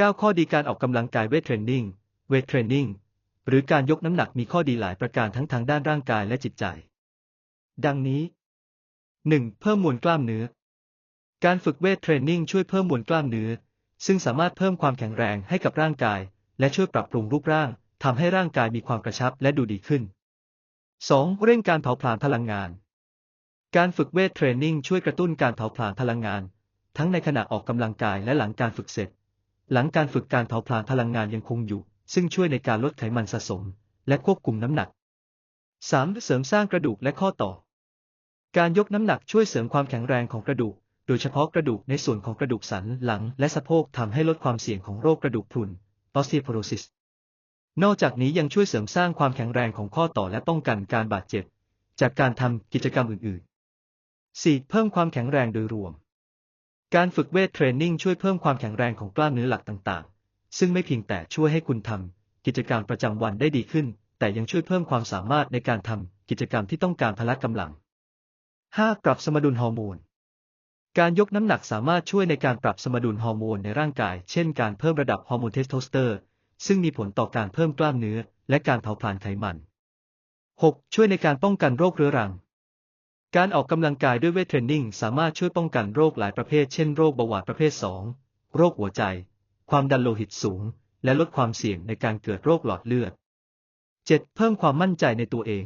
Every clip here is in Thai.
9 ข้อดีการออกกำลังกายเวทเทรนนิ่ง เวทเทรนนิ่ง หรือการยกน้ำหนักมีข้อดีหลายประการทั้งทางด้านร่างกายและจิตใจ ดังนี้ 1. เพิ่มมวลกล้ามเนื้อ การฝึกเวทเทรนนิ่งช่วยเพิ่มมวลกล้ามเนื้อ ซึ่งสามารถเพิ่มความแข็งแรงให้กับร่างกาย และช่วยปรับปรุงรูปร่างทำให้ร่างกายมีความกระชับและดูดีขึ้น 2. เร่งการเผาผลาญพลังงาน การฝึกเวทเทรนนิ่งช่วยกระตุ้นการเผาผลาญพลังงาน ทั้งในขณะออกกำลังกายและหลังการฝึกเสร็จ หลังการฝึกการเผาผลาญพลังงานยังคงอยู่ ซึ่งช่วยในการลดไขมันสะสม และควบคุมน้ำหนัก 3. เสริมสร้างกระดูกและข้อต่อ การยกน้ำหนักช่วยเสริมความแข็งแรงของกระดูก โดยเฉพาะกระดูกในส่วนของกระดูกสันหลัง และสะโพกทำให้ลดความเสี่ยงของโรคกระดูกพรุน osteoporosis นอกจากนี้ยังช่วยเสริมสร้างความแข็งแรงของข้อต่อและป้องกันการบาดเจ็บ จากการทำกิจกรรมอื่นๆ 4. เพิ่มความแข็งแรงโดยรวม การฝึกเวทเทรนนิ่งช่วยเพิ่มความแข็งแรงของกล้ามเนื้อหลักต่างๆ ซึ่งไม่เพียงแต่ช่วยให้คุณทำกิจกรรมประจำวันได้ดีขึ้น แต่ยังช่วยเพิ่มความสามารถในการทำกิจกรรมที่ต้องการพละกำลัง 5. ปรับสมดุลฮอร์โมน การยกน้ำหนักสามารถช่วยในการปรับสมดุลฮอร์โมนในร่างกาย เช่นการเพิ่มระดับฮอร์โมนเทสโทสเตอร์ ซึ่งมีผลต่อการเพิ่มกล้ามเนื้อ และการเผาผลาญไขมัน 6. ช่วยในการป้องกันโรคเรื้อรัง การออกกำลังกายด้วยเวทเทรนนิ่งสามารถช่วยป้องกันโรคหลายประเภท เช่นโรคเบาหวานประเภท 2 โรคหัวใจ ความดันโลหิตสูง และลดความเสี่ยงในการเกิดโรคหลอดเลือด 7. เพิ่มความมั่นใจในตัวเอง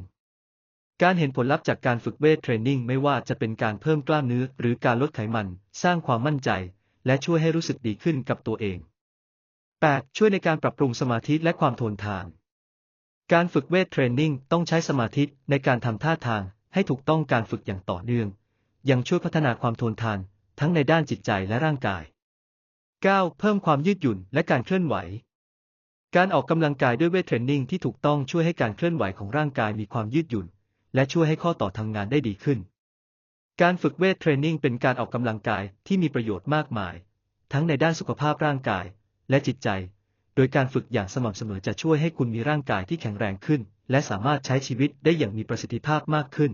การเห็นผลลัพธ์จากการฝึกเวทเทรนนิ่งไม่ว่าจะเป็นการเพิ่มกล้ามเนื้อ หรือการลดไขมัน สร้างความมั่นใจ และช่วยให้รู้สึกดีขึ้นกับตัวเอง 8. ช่วยในการปรับปรุงสมาธิและความทนทาน การฝึกเวทเทรนนิ่งต้องใช้สมาธิในการทำท่าทาง ให้ถูกต้องการฝึกอย่างต่อเนื่อง ยังช่วยพัฒนาความทนทาน ทั้งในด้านจิตใจและร่างกาย 9. เพิ่มความยืดหยุ่นและการเคลื่อนไหว การออกกำลังกายด้วยเวทเทรนนิ่งที่ถูกต้องช่วยให้การเคลื่อนไหวของร่างกายมีความยืดหยุ่น และช่วยให้ข้อต่อทำงานได้ดีขึ้น การฝึกเวทเทรนนิ่งเป็นการออกกำลังกายที่มีประโยชน์มากมาย ทั้งในด้านสุขภาพร่างกาย และจิตใจ โดยการฝึกอย่างสม่ำเสมอจะช่วยให้คุณมีร่างกายที่แข็งแรงขึ้น และสามารถใช้ชีวิตได้อย่างมีประสิทธิภาพมากขึ้น